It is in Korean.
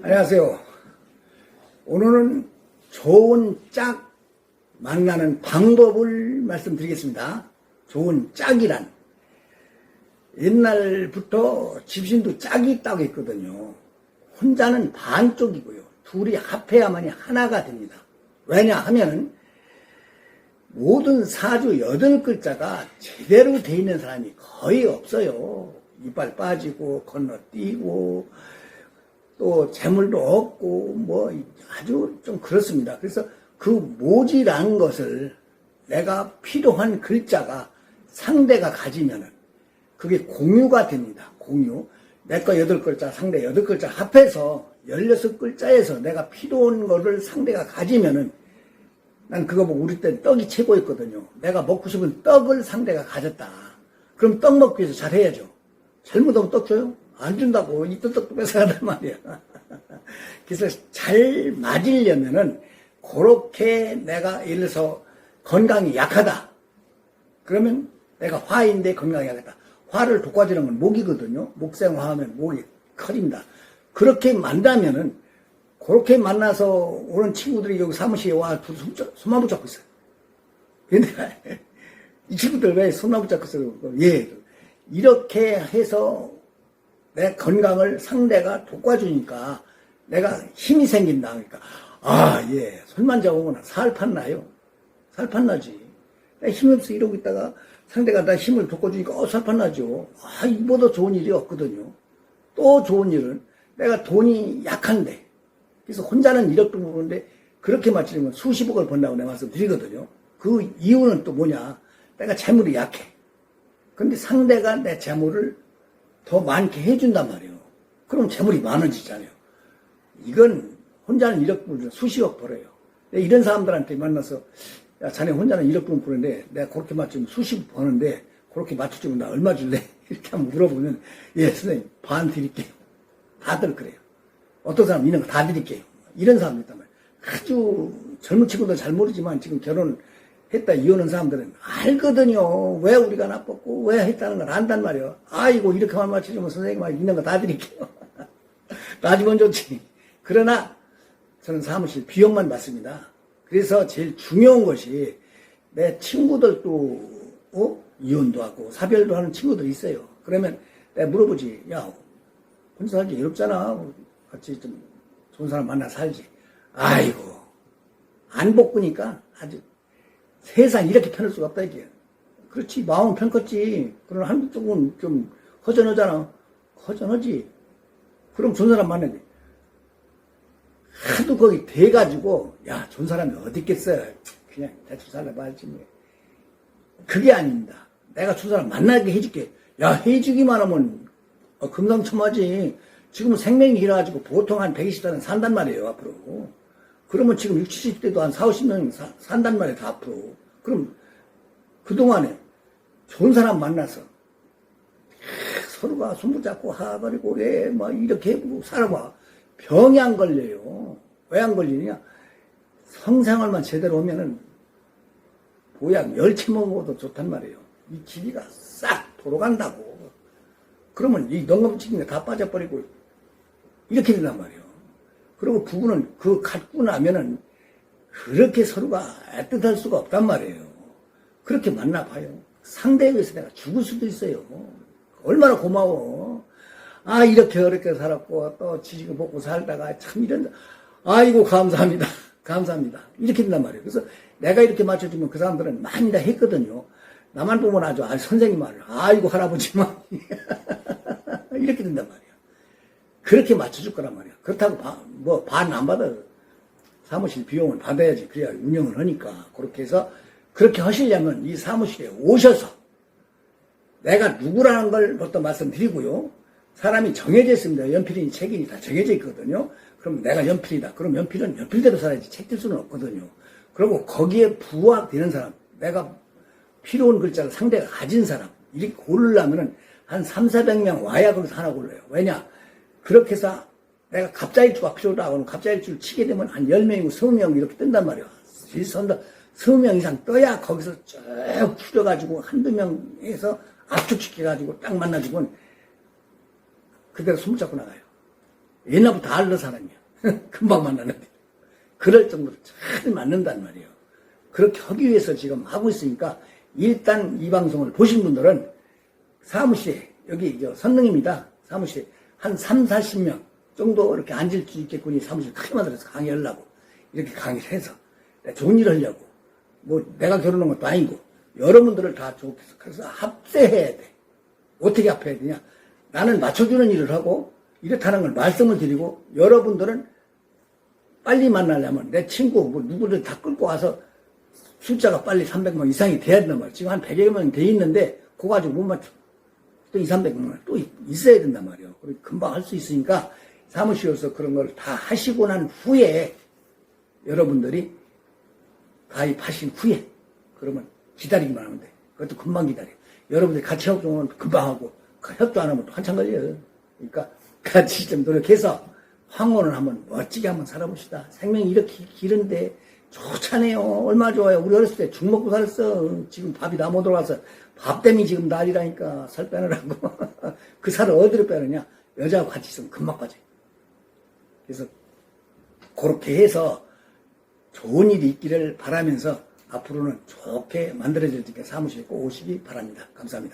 안녕하세요. 오늘은 좋은 짝 만나는 방법을 말씀드리겠습니다. 좋은 짝이란 옛날부터 집신도 짝이 있다고 했거든요. 혼자는 반쪽이고요. 둘이 합해야만이 하나가 됩니다. 왜냐 하면은 모든 사주 여덟 글자가 제대로 돼 있는 사람이 거의 없어요. 이빨 빠지고 건너뛰고 또 재물도 없고 뭐 아주 좀 그렇습니다. 그래서 그 모지라는 것을 내가 필요한 글자가 상대가 가지면은 그게 공유가 됩니다. 공유. 내 거 여덟 글자, 상대 여덟 글자 합해서 열여섯 글자에서 내가 필요한 거를 상대가 가지면은 난 그거 보고 우리 때 떡이 최고였거든요. 내가 먹고 싶은 떡을 상대가 가졌다. 그럼 떡 먹기 위해서 잘 해야죠. 잘못하면 떡 줘요? 안 준다고. 떡도 뺏어간단 말이야. 그래서 잘 맞으려면은, 그렇게 내가 예를 들어서 건강이 약하다. 그러면 내가 화인데 건강이 약하다. 화를 돋궈주는 건 목이거든요. 목생화하면 목이 커집니다. 그렇게 만나면은, 그렇게 만나서 오는 친구들이 여기 사무실에 와, 손만 붙잡고 있어요. 근데, 이 친구들 왜 손만 붙잡고 있어요? 예. 이렇게 해서 내 건강을 상대가 돋궈주니까 내가 힘이 생긴다. 그러니까, 아, 예. 손만 잡으면 살 판나요. 살 판나지. 내가 힘이 없어 이러고 있다가 상대가 나 힘을 돋궈주니까 어, 살 판나죠. 아, 이보다 좋은 일이 없거든요. 또 좋은 일은 내가 돈이 약한데. 그래서 혼자는 1억도 모르는데 그렇게 맞추려면 수십억을 번다고 내가 말씀드리거든요. 그 이유는 또 뭐냐. 내가 재물이 약해. 근데 상대가 내 재물을 더 많게 해준단 말이에요. 그럼 재물이 많아지잖아요. 이건 혼자는 1억 불 수십억 벌어요. 이런 사람들한테 만나서 야 자네 혼자는 1억 불 버는데 내가 그렇게 맞추면 수십억 버는데 그렇게 맞춰주면 나 얼마 줄래? 이렇게 한번 물어보면 예 선생님 반 드릴게요. 다들 그래요. 어떤 사람 있는 거다 드릴게요. 이런 사람도 있단 말이에요. 아주 젊은 친구들 잘 모르지만 지금 결혼 했다 이혼한 사람들은 알거든요. 왜 우리가 나빴고 왜 했다는 걸 안단 말이에요. 아이고 이렇게만 맞추려면 선생님 있는 거 다 드릴게요. 따지면 좋지. 그러나 저는 사무실 비용만 받습니다. 그래서 제일 중요한 것이 내 친구들도 어? 이혼도 하고 사별도 하는 친구들이 있어요. 그러면 내가 물어보지. 야 혼자 살기 어렵잖아. 같이 좀 좋은 사람 만나 살지. 아이고 안 복구니까 아주 세상 이렇게 편할 수가 없다 이게. 그렇지 마음은 편컸지. 그러나 한쪽은 좀 허전하잖아. 허전하지. 그럼 좋은 사람 만나야 돼. 하도 거기 돼가지고 야 좋은 사람이 어디 있겠어요. 그냥 대충 살아봐야지 뭐. 그게 아닙니다. 내가 좋은 사람 만나게 해줄게. 야 해주기만 하면 어, 금상첨화지. 지금 생명이 길어가지고 보통 한 120살은 산단 말이에요 앞으로. 그러면 지금 60, 70대도 한 4, 50년 사, 산단 말이에요, 다 앞으로. 그럼 그동안에 좋은 사람 만나서 서로가 손붙잡고 하버리고 왜, 막 이렇게 살아봐. 병이 안 걸려요. 왜 안 걸리냐? 성생활만 제대로 하면은 보약 열채 먹어도 좋단 말이에요. 이 기기가 싹 돌아간다고. 그러면 이 농업치기가 다 빠져버리고 이렇게 된단 말이에요. 그리고 부부는 그 갖고 나면은 그렇게 서로가 애틋할 수가 없단 말이에요. 그렇게 만나봐요. 상대에 의해서 내가 죽을 수도 있어요. 얼마나 고마워. 아, 이렇게 어렵게 살았고, 또 지지고 먹고 살다가 참 이런, 아이고, 감사합니다. 감사합니다. 이렇게 된단 말이에요. 그래서 내가 이렇게 맞춰주면 그 사람들은 많이 다 했거든요. 나만 보면 아주, 아, 선생님 말을, 아이고, 할아버지만. 이렇게 된단 말이에요. 그렇게 맞춰줄 거란 말이야. 그렇다고 뭐 반 안 받아. 사무실 비용을 받아야지. 그래야 운영을 하니까. 그렇게 해서 그렇게 하시려면 이 사무실에 오셔서 내가 누구라는 걸 먼저 말씀드리고요. 사람이 정해져 있습니다. 연필이 책임이 다 정해져 있거든요. 그럼 내가 연필이다. 그럼 연필은 연필대로 살아야지 책질 수는 없거든요. 그리고 거기에 부합되는 사람, 내가 필요한 글자를 상대가 가진 사람, 이렇게 고르려면은 한 3, 400명 와야 거기서 하나 골라요. 왜냐? 그렇게 해서 내가 갑자일주가 필요하다 하면 갑자일주를 치게 되면 한 10명이고 20명 이렇게 뜬단 말이야. 실선도 20명 이상 떠야 거기서 쭉 줄여가지고 한두 명에서 압축시켜가지고 딱 만나주면 그대로 손잡고 나가요. 옛날부터 알던 사람이야. 금방 만나는데. 그럴 정도로 잘 맞는단 말이에요. 그렇게 하기 위해서 지금 하고 있으니까 일단 이 방송을 보신 분들은 사무실에 여기 저 선릉입니다. 사무실에 한 3, 40명 정도 이렇게 앉을 수 있겠군이 사무실 크게 만들어서 강의하려고 이렇게 강의를 해서 좋은 일을 하려고 뭐 내가 결혼한 것도 아니고 여러분들을 다 좋게 해서 그래서 합세해야 돼. 어떻게 합해야 되냐? 나는 맞춰주는 일을 하고 이렇다는 걸 말씀을 드리고 여러분들은 빨리 만나려면 내 친구 뭐 누구를 다 끌고 와서 숫자가 빨리 300만 이상이 돼야 된단 말이야. 지금 한 100여 명돼 있는데 그거 가지고 못 맞춰. 또 2, 300만 또 있어야 된단 말이에요. 그리고 금방 할 수 있으니까 사무실에서 그런 걸 다 하시고 난 후에 여러분들이 가입하신 후에 그러면 기다리기만 하면 돼. 그것도 금방 기다려. 여러분들이 같이 협조하면 금방 하고 그 협조 안 하면 또 한참 걸려요. 그러니까 같이 좀 노력해서 황혼을 한번 멋지게 한번 살아봅시다. 생명이 이렇게 길은데 좋잖아요. 얼마 좋아요. 우리 어렸을 때 죽 먹고 살았어. 지금 밥이 다 못 들어가서 밥 때문에 지금 난리라니까 살 빼느라고. 그 살을 어디로 빼느냐? 여자하고 같이 있으면 금방 빠져요. 그래서 그렇게 해서 좋은 일이 있기를 바라면서 앞으로는 좋게 만들어질 수 있게 사무실에 꼭 오시기 바랍니다. 감사합니다.